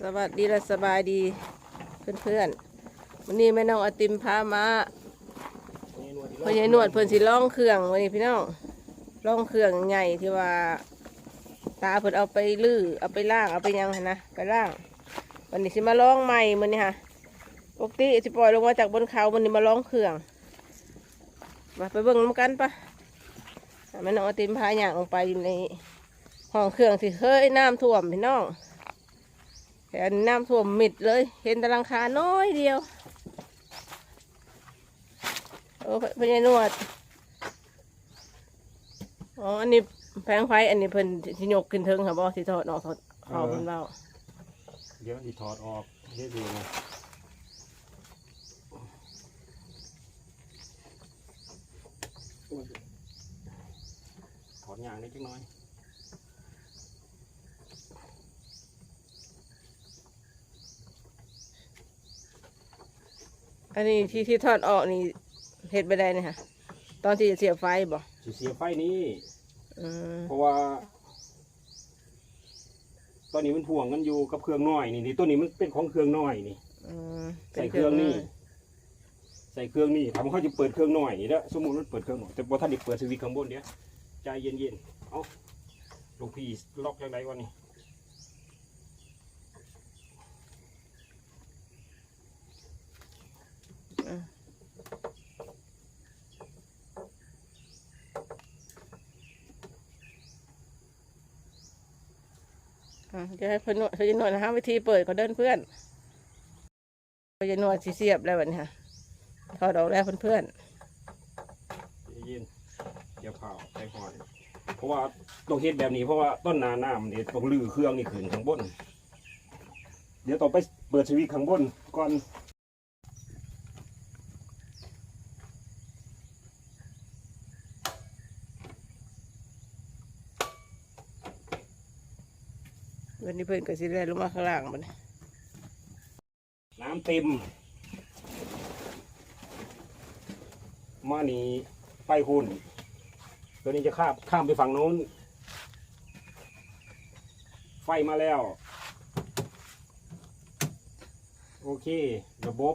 สวัสดีและสบายดีเพื่อนๆวันนี้แม่น้องอติมพามาพ่อใหญ่หนวดเพิ่นสิล่องเครื่องวันนี้พี่น้องล่องเครื่องใหญ่ที่ว่า ตาเพิ่นเอาไปลื้อเอาไปล่างเอาไปหยังหั้นนะไปล่าง วันนี้สิมาล่องใหม่มันนี่ค่ะปกติสิปล่อยลงมาจากบนเขาวันนี้มาล่องเครื่องมาไปเบิ่งน้ำกันปะแม่น้องอติมพาอย่างลงไปอยู่ในห้องเครื่องที่เคยน้ำท่วมพี่น้อง แถวนี้น้ำท่วมมิดเลย เห็นตะลังคาน้อยเดียว โอ้พญานวด อ๋อ อันนี้แพงไฟ อันนี้เพิ่นสิยกขึ้นเทิงค่ะบ่สิถอดออกถอดออกเพิ่นเบาเดี๋ยวอีถอดออกเฮ็ดดูนะถอดยางนิดจักหน้อย อันนี้ที่ที่ถอดออกนี่เห็ดไปได้เนี่ยค่ะ ตอนที่จะเสียบไฟบ่สิเสียไฟนี้ อืมเพราะว่า ตอนนี้มันพ่วงกันอยู่กับเครื่องน้อยนี่นี่ตัวนี้มันเป็นของเครื่องน้อยนี่ อืมใส่เครื่องนี่ ใส่เครื่องนี่ถามว่าเขาจะเปิดเครื่องน้อยนี่เด้อสมมุติมันเปิดเครื่องน้อยแต่พอท่านได้เปิดสวิตช์ข้างบนเดี๋ยวใจเย็นๆ เอาหลวงพี่ล็อกยังไงวะนี่ จะเดี๋ยวให้เพิ่นนวดเพิ่นนวดนะฮะวิธีเปิดก็เดินเพื่อนเพิ่นนวดสิเสียบแล้วบัดนี้ค่ะถอดอกแล้วเพื่อนใจเย็นเดี๋ยวเผาใจหอนเพราะว่าต้องเฮ็ดแบบนี้เพราะว่าต้นนาน้ำเนี่ยต้องลื้อเครื่องนี่ขึ้นข้างบน เดี๋ยวต้องไปเปิดชีวิตข้างบนก่อน นี้เพิ่นก็สิแล่ลงมาข้างล่างบันน้ำเต็ม มานี่ไปหุ่น ตัวนี้จะข้ามข้ามไปฝั่งโน้น ไฟมาแล้ว โอเค ระบบ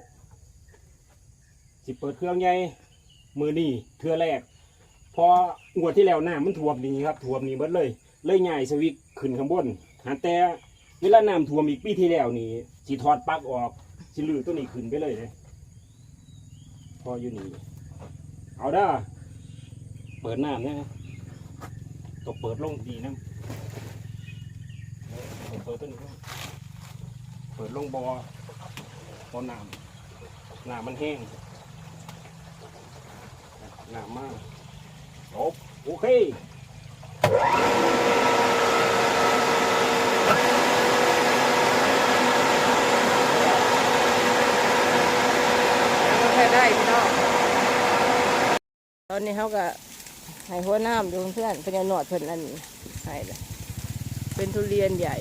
สิเปิดเครื่องไงมือนี่เทือแรก พองวดที่แล้วหน้ำมันท่วมนี่ครับท่วมนี่เบิดเลย เลยใหญ่สวิตช์ขึ้นข้างบน หาแต่เวลาน้ำท่วมอีกปีที่แล้วนี่สิถอดปลั๊กออกสิลือตัวนี้ขึ้นไปเลยเลยพออยู่นี่เอาด้าเปิดน้ำนะต้องเปิดลงดีนะเออเปิดตัวนี้เปิดลงบอพอน้ำน้ำมันแห้งน้ำมากจบโอเค ก็แค่ได้พี่น้องต อนนี้เขาก็ให้หัวน้ำอยู่เพื่อนเพิ่นจะนวดเพิ่นนั่นให้เลยเป็นทุเรียนใหญ่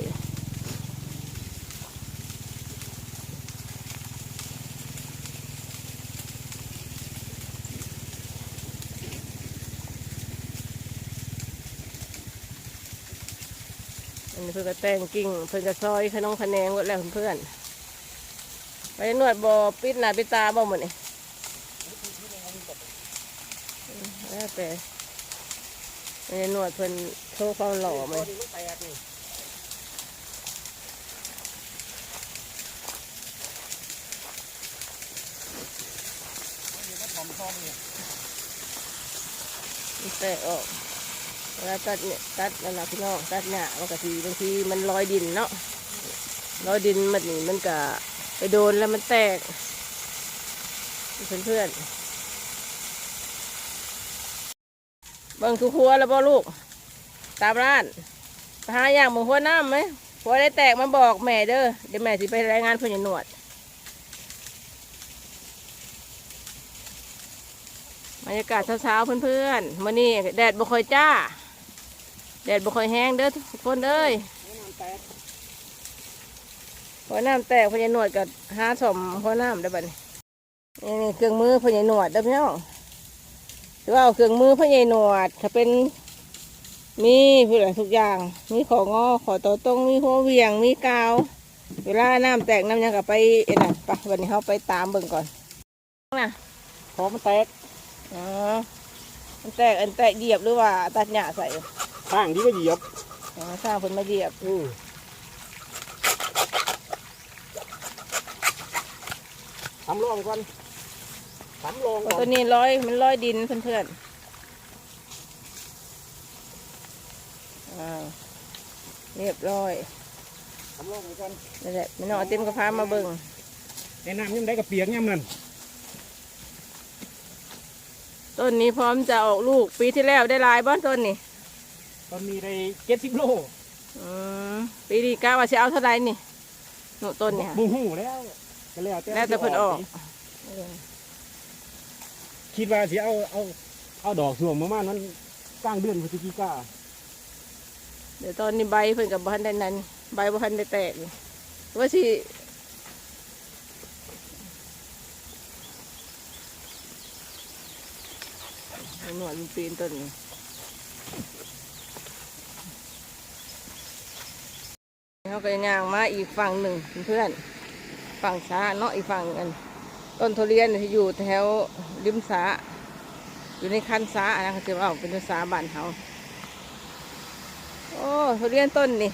อันนี้เพื่อนก็แต่งกิ่งเพื่อนก็ซอยขนมขะแนงหมดแล้วเพื่อนไปนวดบอปิดหน้าปิดตาบ่หมดนี่อืม แต่ไปนวดเพื่อนโชว์ความหล่อมาแตกออกเวลาตัดเนี่ยตัดนั่นแหละพี่น้องตัดเนี่ยมันก็ทีบางทีมันลอยดินเนาะลอยดินมันนี่มันก็ไปโดนแล้วมันแตก เพื่อนเพื่อนๆ เบิ่งทุกหัวแล้วบ่ลูก ตามร้านไปหาอย่างมึงหัวน้ำไหมหัวได้แตกมาบอกแม่เด้อเดี๋ยวแม่สิไปรายงานเพื่อนหนวดบรรยากาศเช้าๆเพื่อนๆมื่อนี้แดดบ่ค่อยจ้า แดดบ่ค่อยแห้งเด้อทุกคนเอ้ยหัวน้ำแตกพญานวดกับหาสมหัวน้ำได้บัดนี้นี่นี่เครื่องมือพญานวดเด้อพี่น้อง รือว่าเอาเครื่องมือพญาหนวด ถ้าเป็นมีผู้หลทุกอย่าง มีของอขอต่อตรงมีหัวเหวียงมีกาวมเวลาน้ำแตกน้ำหยังกับไปเอ็นน่ะไปวันนี้เขาไปตามเบิ่งก่อนนะพอมันแตกอ๋อมันแตกอันแตกเหยียบหรือว่าตัดหญ้าใส่ข้างที่ก็เหยียบอ๋อสร้างผลมาเหยียบอือทำลองก่อน ทำลองก่อนตัวนี้ร้อยมันร้อยดินเพื่อนๆอ้าวเรียบร้อยทำลองก่อนนั่นแหละไม่น้องเอาเต็มกระพามาเบิ่งในน้ำยังได้กับเปียกยังนั่นต้นนี้พร้อมจะออกลูกปีที่แล้วได้หลายบ้านต้นนี่ตอนนี้ได้เจ็ดสิบโลอืมปีนี้กะว่าจะเอาเท่าไหรนี่หนูต้นเนี่ยบูหูแล้วก็แล้วแล้วแต่เพิ่นออก คิดว่าสิเอาเอาเอาดอกส่วมประมาณนั้นกลางเดือนพฤศจิกาเดี๋ยวตอนนี้ใบเพิ่นกับบ้านได้นั้น ใบบ้านได้แตกว่าสิหนวดมันปีนต้นนี่เขาก็ย่างมาอีกฝั่งหนึ่งเพื่อนฝั่งซ้าเนาะอีกฝั่งหนึ่งอันต้นทุเรียนที่อยู่แถว ริมสาอยู่ในคันสาอันนะเขาจะว่าเป็นสาบ้านเขาโอ้ทุเรียนต้นนี่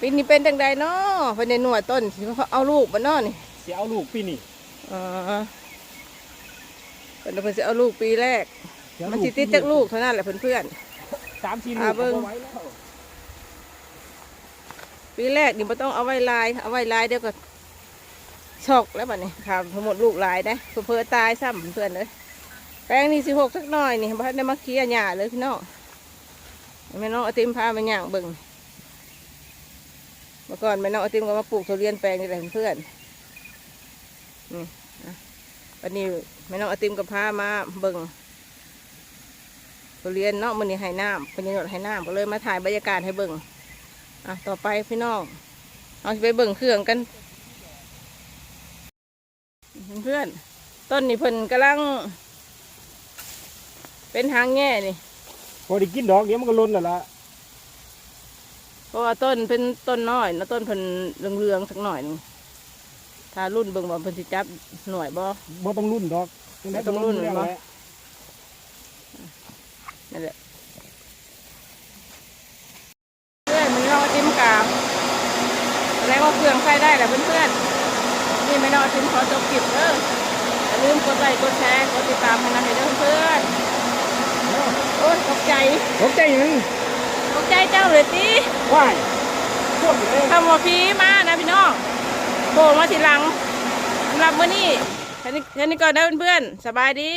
ปีนี้เป็นจังใดเนาะเป็นในหน่วยต้นที่เขาเอาลูกมาเนาะนี่สิเอาลูกปีนี้อ๋อเป็นเพิ่นจะเอาลูกปีแรกสิเอามันสิติดจากลูกเท่านั้นแหละเพื่อนสามสี่ลูอ่ากเบิ่งเอาไว้แล้วๆปีแรกนี่ไม่ต้องเอาไว้ลาย เอาไว้ลายเดี๋ยวก็ ช็อกแล้วบัดนี้ครับทั้งหมดลูกหลายได้เพื่อตายซ้ำเพื่อนเลยแปลงนี่สิหกสักหน่อยนี่บ้านได้มาเคลียร์หญ้าเลยพี่น้องแม่น้องอติมพามาย่างเบิ่งเมื่อก่อนแม่น้องอติมก็มาปลูกทุเรียนแปลงนี่แหละเพื่อนนี่วันนี้แม่น้องอติมก็พามาเบิ่งทุเรียนเนาะมันนี่ให้น้ำเป็นยังไงให้น้ำก็เลยมาถ่ายบรรยากาศให้เบิ่งอะต่อไปพี่น้องเอาไปเบิ่งเครื่องกัน เพื่อนต้นนี่เพิ่นกำลัง เป็นหางแง่นี่พอได้กินดอกเดี๋ยวมันก็หล้นแล้วล่ะเพราะว่าต้นเป็นต้นน้อยนะต้นเพิ่นเรืองๆสักหน่อยหนึงถ้ารุ่นเบิ่งว่าเพิ่นสิจับหน่วยบ่ บ่ต้องรุ่นดอกยังไบ่ต้องรุ่นแล้วบ่แหละ นั่นแหละเพื่อนมันรอจิ้มกาบแสดงว่าเครื่องใช้ได้แหละเพื่อนๆ นี่ไม่นอจิ้มขอจบคลิปเด้ออย่าลืมกดไลค์กดแชร์กดติดตามให้นะให้เด้อเพื่อนๆโอ้ยตกใจตกใจหยัง ตกใจเจ้าเลยตีว่ายพวกอยู่เองทำหัวพีมานะพี่น้องโผล่มาทีหลังสำหรับมื้อนี้แค่นี้แค่นี้ก่อนนะเพื่อนๆสบายดี